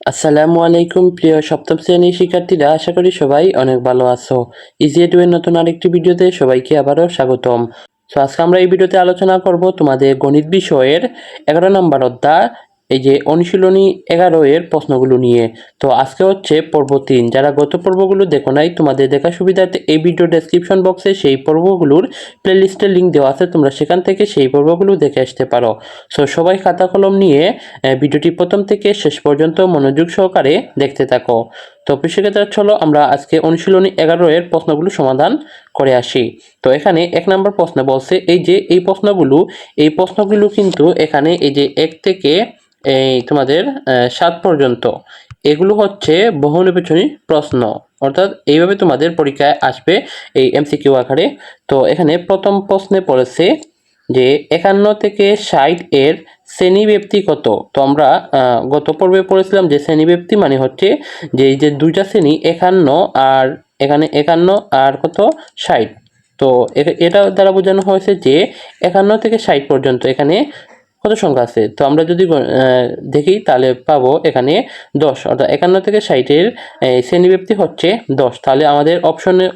আসসালামু আলাইকুম, প্রিয় সপ্তম শ্রেণির শিক্ষার্থীরা, আশা করি সবাই অনেক ভালো আছো। ইজি এর নতুন আরেকটি ভিডিওতে সবাইকে আবারও স্বাগতম। তো আজকে আমরা এই ভিডিওতে আলোচনা করব তোমাদের গণিত বিষয়ের এগারো নম্বর অধ্যায় এই যে অনুশীলনী এগারো এর প্রশ্নগুলো নিয়ে। তো আজকে হচ্ছে পর্ব তিন। যারা গত পর্বগুলো দেখো নাই, তোমাদের দেখা সুবিধার্থে এই ভিডিও ডেসক্রিপশন বক্সে সেই পর্বগুলোর প্লেলিস্টের লিঙ্ক দেওয়া আছে, তোমরা সেখান থেকে সেই পর্বগুলো দেখে আসতে পারো। সো সবাই খাতা কলম নিয়ে ভিডিওটি প্রথম থেকে শেষ পর্যন্ত মনোযোগ সহকারে দেখতে থাকো। তো কৃষিক্ষেত্রে চলো আমরা আজকে অনুশীলনী এগারো এর প্রশ্নগুলো সমাধান করে আসি। তো এখানে এক নম্বর প্রশ্ন বলছে, এই যে এই প্রশ্নগুলো এই প্রশ্নগুলো কিন্তু এখানে এই যে এক থেকে এই তোমাদের সাত পর্যন্ত। এগুলো হচ্ছে বহুনির্বাচনী প্রশ্ন। অর্থাৎ এইভাবে তোমাদের পরীক্ষায় আসবে এই এমসিকিউ আকারে। তো এখানে প্রথম প্রশ্নে পড়েছে যে, একান্ন থেকে ষাট এর শ্রেণীব্যক্তি কত? তো আমরা গত পর্বে পড়েছিলাম যে শ্রেণীব্যক্তি মানে হচ্ছে যে, এই যে দুইটা শ্রেণি, একান্ন আর এখানে একান্ন আর কত? ষাট। তো এটা দ্বারা বোঝানো হয়েছে যে, একান্ন থেকে ষাট পর্যন্ত এখানে কত সংখ্যা আছে? তো আমরা যদি দেখি, তাহলে পাবো এখানে দশ। অর্থাৎ একান্ন থেকে ষাটের শ্রেণীব্যক্তি হচ্ছে দশ। তাহলে আমাদের অপশনে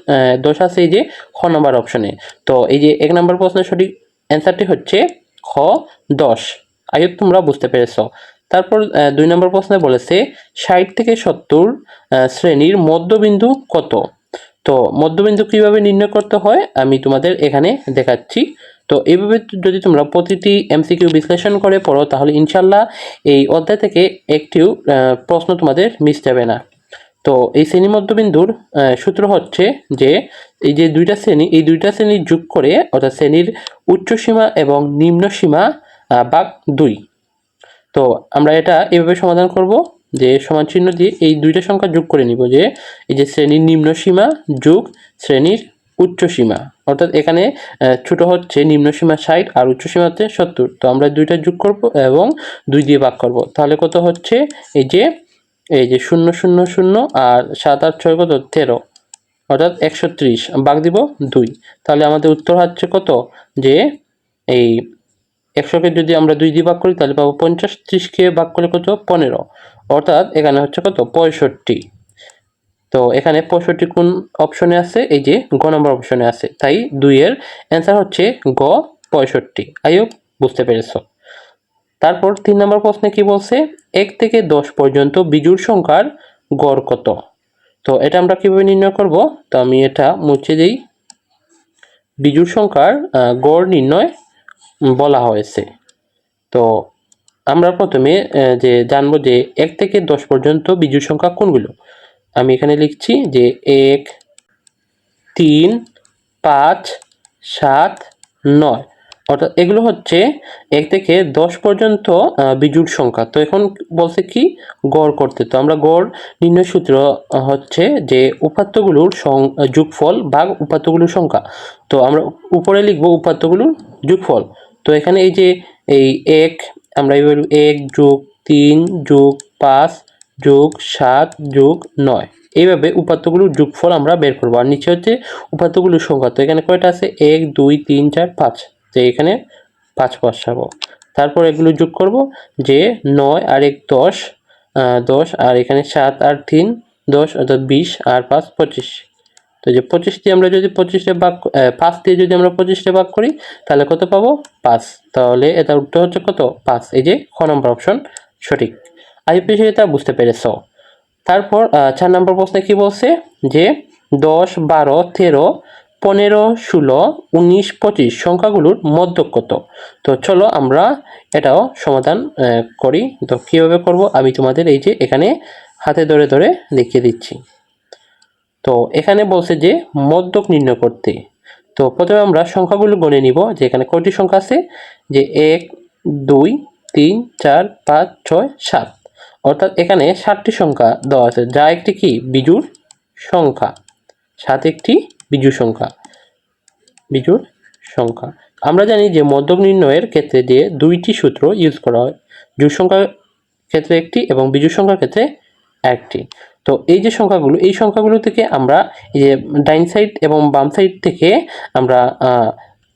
দশ আছে এই যে খ নম্বর অপশনে তো এই যে এক নম্বর প্রশ্নের সঠিক অ্যান্সারটি হচ্ছে খ দশ। আয়ু তোমরা বুঝতে পেরেছ। তারপর দুই নম্বর প্রশ্নে বলেছে ষাট থেকে সত্তর শ্রেণির মধ্যবিন্দু কত? তো মধ্যবিন্দু কীভাবে নির্ণয় করতে হয়, আমি তোমাদের এখানে দেখাচ্ছি। তো এইভাবে যদি তোমরা প্রতিটি এমসিকিউ বিশ্লেষণ করে পড়ো, তাহলে ইনশাল্লাহ এই অধ্যায় থেকে একটিও প্রশ্ন তোমাদের মিস যাবে না। তো এই শ্রেণি মধ্যবিন্দুর সূত্র হচ্ছে যে এই যে দুইটা শ্রেণি, এই দুইটা শ্রেণি যোগ করে, অর্থাৎ শ্রেণির উচ্চ সীমা এবং নিম্ন সীমা ভাগ দুই। তো আমরা এটা এভাবে সমাধান করব। যে সমান চিহ্ন দিয়ে এই দুইটা সংখ্যা যোগ করে নিব যে এই যে শ্রেণির নিম্ন সীমা যোগ শ্রেণির উচ্চ সীমা। অর্থাৎ এখানে ছোট হচ্ছে নিম্ন সীমা ষাট আর উচ্চ সীমা হচ্ছে সত্তর। তো আমরা দুইটা যোগ করব এবং দুই দিয়ে ভাগ করব। তাহলে কত হচ্ছে? এই যে এই যে শূন্য শূন্য শূন্য আর সাত, আট, ছয় কত? তেরো। অর্থাৎ একশো ত্রিশ। ভাগ দিব দুই। তাহলে আমাদের উত্তর হচ্ছে কত? যে এই একশোকে যদি আমরা দুই দিয়ে ভাগ করি তাহলে পাবো পঞ্চাশ। ত্রিশকে ভাগ করলে কত? পনেরো। অর্থাৎ এখানে হচ্ছে কত? পঁয়ষট্টি। তো এখানে পঁয়ষট্টি কোন অপশনে আছে? এই যে গ নম্বর অপশনে আছে। তাই দুইয়ের অ্যান্সার হচ্ছে গ, পঁয়ষট্টি। আই বুঝতে পেরেছ। তারপর তিন নম্বর প্রশ্নে কি বলছে? এক থেকে দশ পর্যন্ত বিজুর সংখ্যার গড় কত? তো এটা আমরা কীভাবে নির্ণয় করব? তো আমি এটা মুছে দিই। বিজুর সংখ্যার গড় নির্ণয় বলা হয়েছে। তো আমরা প্রথমে যে জানব যে এক থেকে দশ পর্যন্ত বিজুর সংখ্যা কোনগুলো? আমি এখানে লিখছি যে এক, তিন, পাঁচ, সাত, নয়। অর্থাৎ এগুলো হচ্ছে এক থেকে দশ পর্যন্ত বিজুর সংখ্যা। তো এখন বলছে কি? গড় করতে। তো আমরা গড় নির্ণয় সূত্র হচ্ছে যে উপাত্তগুলোর যোগফল ভাগ উপাত্তগুলোর সংখ্যা। তো আমরা উপরে লিখব উপাত্তগুলোর যোগফল। তো এখানে এই যে, এই এক আমরা এবার এক যোগ তিন যোগ পাঁচ যোগ সাত যোগ নয়। এইভাবে উপাত্তগুলোর যোগফল আমরা বের করব। আর নিচে হচ্ছে উপাত্তগুলোর সংখ্যা। তো এখানে কয়টা আছে? এক, দুই, তিন, চার, পাঁচ। তো এখানে পাঁচ বসাবো। তারপর এগুলো যোগ করব যে নয় আর এক দশ দশ আর এখানে সাত আর তিন, দশ অর্থাৎ বিশ আর পাঁচ পঁচিশ। তো যে পঁচিশ দিয়ে আমরা যদি পঁচিশে ভাগ আহ, পাঁচ দিয়ে যদি আমরা পঁচিশে ভাগ করি তাহলে কত পাবো? পাঁচ। তাহলে এটা উত্তর হচ্ছে কত? পাঁচ। এই যে খ নম্বর অপশন সঠিক। আইপি এটা বুঝতে পেরেছ। তারপর চার নম্বর প্রশ্নে কি বলছে? যে দশ বারো তেরো পনেরো ষোলো উনিশ পঁচিশ সংখ্যাগুলোর মধ্য কত? তো চলো আমরা এটাও সমাধান করি। তো কীভাবে করব? আমি তোমাদের এই যে এখানে হাতে ধরে ধরে দেখিয়ে দিচ্ছি। তো এখানে বলছে যে মদ্যক নির্ণয় করতে। তো প্রথমে আমরা সংখ্যাগুলো গণে নিব, যে এখানে কয়টি সংখ্যা আছে? যে এক, দুই, তিন, চার, পাঁচ, ছয়, সাত। অর্থাৎ এখানে সাতটি সংখ্যা দেওয়া আছে, যা একটি কি? বিজুর সংখ্যা। সাত একটি বিজুর সংখ্যা। বিজুর সংখ্যা। আমরা জানি যে মধ্যক নির্ণয়ের ক্ষেত্রে যে দুইটি সূত্র ইউজ করা হয় জোড় সংখ্যার ক্ষেত্রে একটি এবং বিজোড় সংখ্যার ক্ষেত্রে একটি। তো এই যে সংখ্যাগুলো, এই সংখ্যাগুলো থেকে আমরা এই যে ডাইন সাইড এবং বাম সাইড থেকে আমরা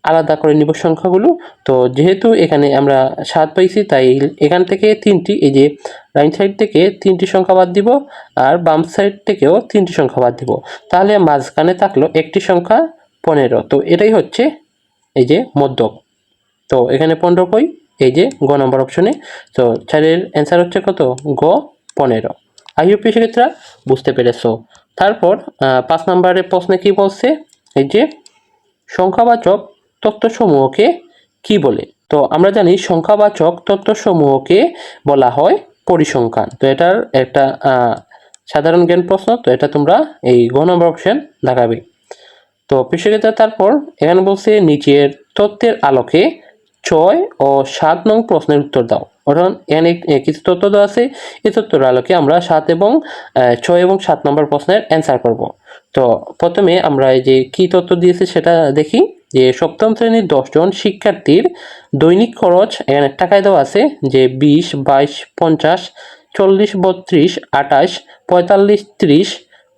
আলাদা করে নিব সংখ্যাগুলো। তো যেহেতু এখানে আমরা সাত পাইছি, তাই এখান থেকে তিনটি, এই যে রাইট সাইড থেকে তিনটি সংখ্যা বাদ দিব আর বাম সাইড থেকেও তিনটি সংখ্যা বাদ দিব। তাহলে মাঝখানে থাকল একটি সংখ্যা পনেরো। তো এটাই হচ্ছে এই যে মধ্যক। তো এখানে পনেরো কই এই যে গ নম্বর অপশনে। তো চারের অ্যান্সার হচ্ছে কত? গ পনেরো। আইইউপি সেক্ষেত্রে বুঝতে পেরেছ? তারপর পাঁচ নম্বরের প্রশ্নে কি বলছে? এই যে, সংখ্যাবাচক তত্ত্বসমূহকে কি বলে? তো আমরা জানি সংখ্যাবাচক তত্ত্বসমূহকে বলা হয় পরিসংখ্যান। তো এটার একটা সাধারণ জ্ঞান প্রশ্ন, তো এটা তোমরা এই গ নম্বর অপশন দেখাবে। তো পেশাগত তারপর, এখানে বলছে, নিচের তত্ত্বের আলোকে ছয় ও সাত নং প্রশ্নের উত্তর দাও। অর্থাৎ এখানে কিছু তথ্য দেওয়া আছে। এই তথ্যের আলোকে আমরা সাত এবং ছয় এবং সাত নম্বর প্রশ্নের অ্যান্সার করব। তো প্রথমে আমরা এই যে কি তথ্য দিয়েছে সেটা দেখি। যে সপ্তম শ্রেণির দশজন শিক্ষার্থীর দৈনিক খরচ এখানে টাকায় দেওয়া আছে যে বিশ, বাইশ, পঞ্চাশ, চল্লিশ, বত্রিশ, আঠাশ, পঁয়তাল্লিশ, ত্রিশ,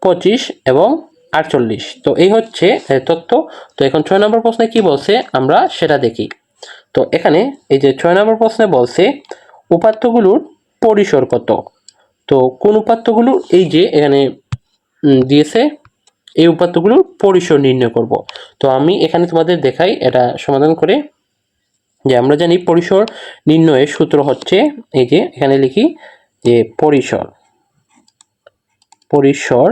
পঁচিশ এবং আটচল্লিশ। তো এই হচ্ছে তথ্য। তো এখন ছয় নম্বর প্রশ্নে কি বলছে আমরা সেটা দেখি। তো এখানে এই যে ছয় নম্বর প্রশ্নে বলছে, উপাত্তগুলোর পরিসর কত? তো কোন উপাত্তগুলো? এই যে এখানে দিয়েছে, এই উপাত্তগুলোর পরিসর নির্ণয় করব। তো আমি এখানে তোমাদের দেখাই, এটা সমাধান করে যে আমরা জানি পরিসর নির্ণয়ের সূত্র হচ্ছে, এই যে এখানে লিখি যে পরিসর। পরিসর,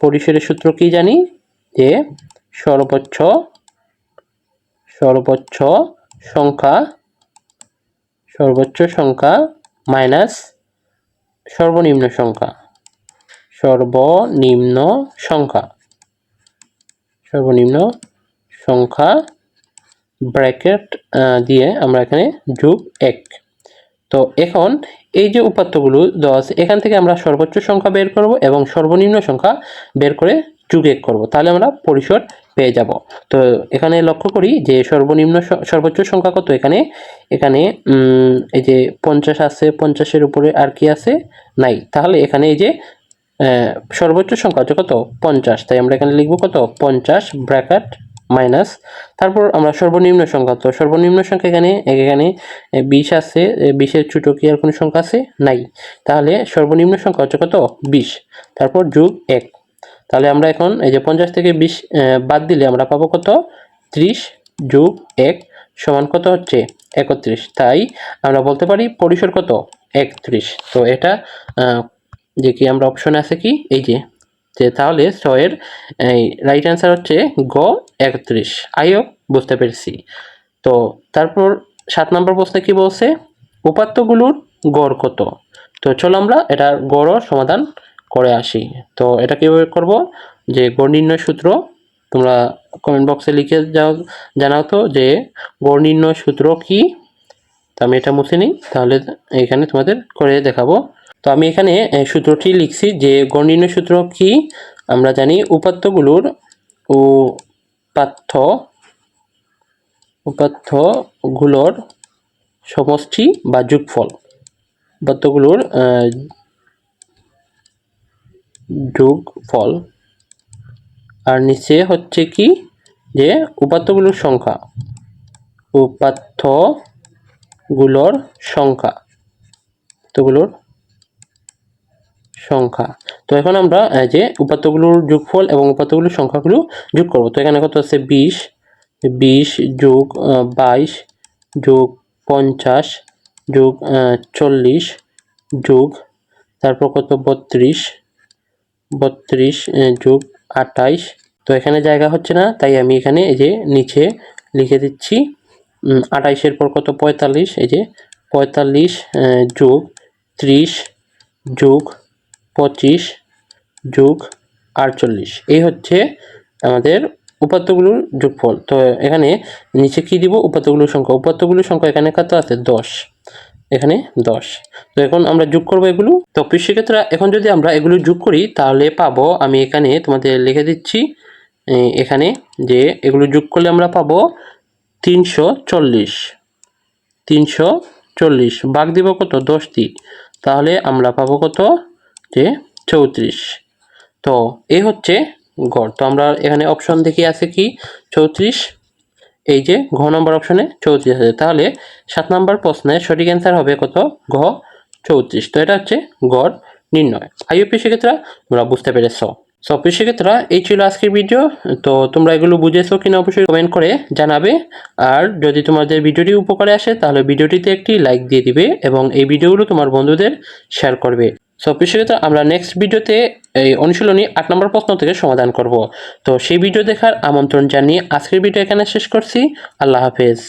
পরিসরের সূত্র কি জানি? যে সর্বোচ্চ সর্বোচ্চ সংখ্যা সর্বোচ্চ সংখ্যা মাইনাস সর্বনিম্ন সংখ্যা সর্বনিম্ন সংখ্যা সর্বনিম্ন সংখ্যা ব্র্যাকেট দিয়ে আমরা এখানে যোগ এক। তো এখন এই যে উপাত্তগুলো দেওয়া আছে, এখান থেকে আমরা সর্বোচ্চ সংখ্যা বের করব এবং সর্বনিম্ন সংখ্যা বের করে যোগ করব, তাহলে আমরা পরিসর পেয়ে যাব। তো এখানে লক্ষ্য করি যে সর্বনিম্ন সর্বোচ্চ সংখ্যা কত এখানে? এখানে এই যে পঞ্চাশ আছে, পঞ্চাশের উপরে আর কি আছে? নাই। তাহলে এখানে এই যে সর্বোচ্চ সংখ্যা হচ্ছে কত? পঞ্চাশ। তাই আমরা এখানে লিখব কত? পঞ্চাশ ব্র্যাকেট মাইনাস। তারপর আমরা সর্বনিম্ন সংখ্যা, তো সর্বনিম্ন সংখ্যা এখানে এখানে বিশ আছে বিশের ছোটো কি আর কোনো সংখ্যা আছে? নাই। তাহলে সর্বনিম্ন সংখ্যা হচ্ছে কত? বিশ। তারপর যোগ এক। তাহলে আমরা এখন এই যে পঞ্চাশ থেকে বিশ বাদ দিলে আমরা পাবো কত? ত্রিশ যোগ এক সমান কত হচ্ছে? একত্রিশ। তাই আমরা বলতে পারি পরিসর কত? একত্রিশ। তো এটা যে কি আমরা অপশন আছে কি? এই যে যে তাহলে ছয়ের, এই রাইট অ্যান্সার হচ্ছে গ, একত্রিশ। আইও বুঝতে পেরেছি। তো তারপর সাত নম্বর প্রশ্নে কি বলছে? উপাত্তগুলোর গড় কত? তো চলো আমরা এটার গড়ও সমাধান করে আসি। তো এটা কীভাবে করব? যে গড় নির্ণয় সূত্র তোমরা কমেন্ট বক্সে লিখে যাও, জানাও তো যে গড় নির্ণয় সূত্র কি? তো আমি এটা মুছে নিই, তাহলে এখানে তোমাদের করে দেখাবো। তো আমি এখানে সূত্রটি লিখছি যে গড় নির্ণয় সূত্র কি? আমরা জানি উপাত্তগুলোর উপাত্ত, উপাত্তগুলোর সমষ্টি বা যোগফল। উপাত্তগুলোর আহ, যোগফল আর নিচে হচ্ছে কি? যে উপাত্তগুলোর সংখ্যা। উপাত্তগুলোর সংখ্যা। উপাত্তগুলোর সংখ্যা। তো এখন আমরা যে উপাত্তগুলোর যোগফল এবং উপাত্তগুলোর সংখ্যাগুলো যোগ করব। তো এখানে কত আছে? বিশ। বিশ যোগ বাইশ যোগ পঞ্চাশ যোগ চল্লিশ যোগ তারপর কত? বত্রিশ বত্রিশ যোগ আটাইশ তো এখানে জায়গা হচ্ছে না তাই আমি এখানে এই যে নিচে লিখে দিচ্ছি উম, আটাইশের পর কত? পঁয়তাল্লিশ। এই যে পঁয়তাল্লিশ যোগ ত্রিশ যোগ পঁচিশ যোগ আটচল্লিশ। এই হচ্ছে আমাদের উপাত্তগুলোর যোগফল। তো এখানে নিচে কি দিব? উপাত্তগুলোর সংখ্যা। উপাত্তগুলোর সংখ্যা এখানে কত আছে? দশ। এখানে দশ। তো এখন আমরা যোগ করব এগুলো। তো কৃষিক্ষেত্রে এখন যদি আমরা এগুলো যোগ করি, তাহলে পাবো আমি এখানে তোমাদের লিখে দিচ্ছি এখানে যে এগুলো যোগ করলে আমরা পাবো তিনশো চল্লিশ। তিনশো চল্লিশ। ভাগ দিব কত? দশটি। তাহলে আমরা পাবো কত? যে চৌত্রিশ। তো এই হচ্ছে গড়। তো আমরা এখানে অপশন দেখি আছে কি? চৌত্রিশ এই যে ঘ নম্বর অপশনে চৌত্রিশ আছে তাহলে সাত নম্বর প্রশ্নের সঠিক অ্যান্সার হবে কত? ঘ চৌত্রিশ। তো এটা হচ্ছে গড় নির্ণয়। আইওপি সেক্ষেত্রে তোমরা বুঝতে পেরেছ। সো প্রিয় সেক্ষেত্রে এই ছিল আজকের ভিডিও তো তোমরা এগুলো বুঝেছ কিনা অবশ্যই কমেন্ট করে জানাবে। আর যদি তোমাদের ভিডিওটি উপকারে আসে, তাহলে ভিডিওটিতে একটি লাইক দিয়ে দিবে এবং এই ভিডিওগুলো তোমার বন্ধুদের শেয়ার করবে। সো প্রিয় সেক্ষেত্রে আমরা নেক্সট ভিডিওতে এই অনুশীলনী আট নম্বর প্রশ্ন থেকে সমাধান করব। তো সেই ভিডিও দেখার আমন্ত্রণ জানিয়ে আজকের ভিডিও এখানে শেষ করছি। আল্লাহ হাফেজ।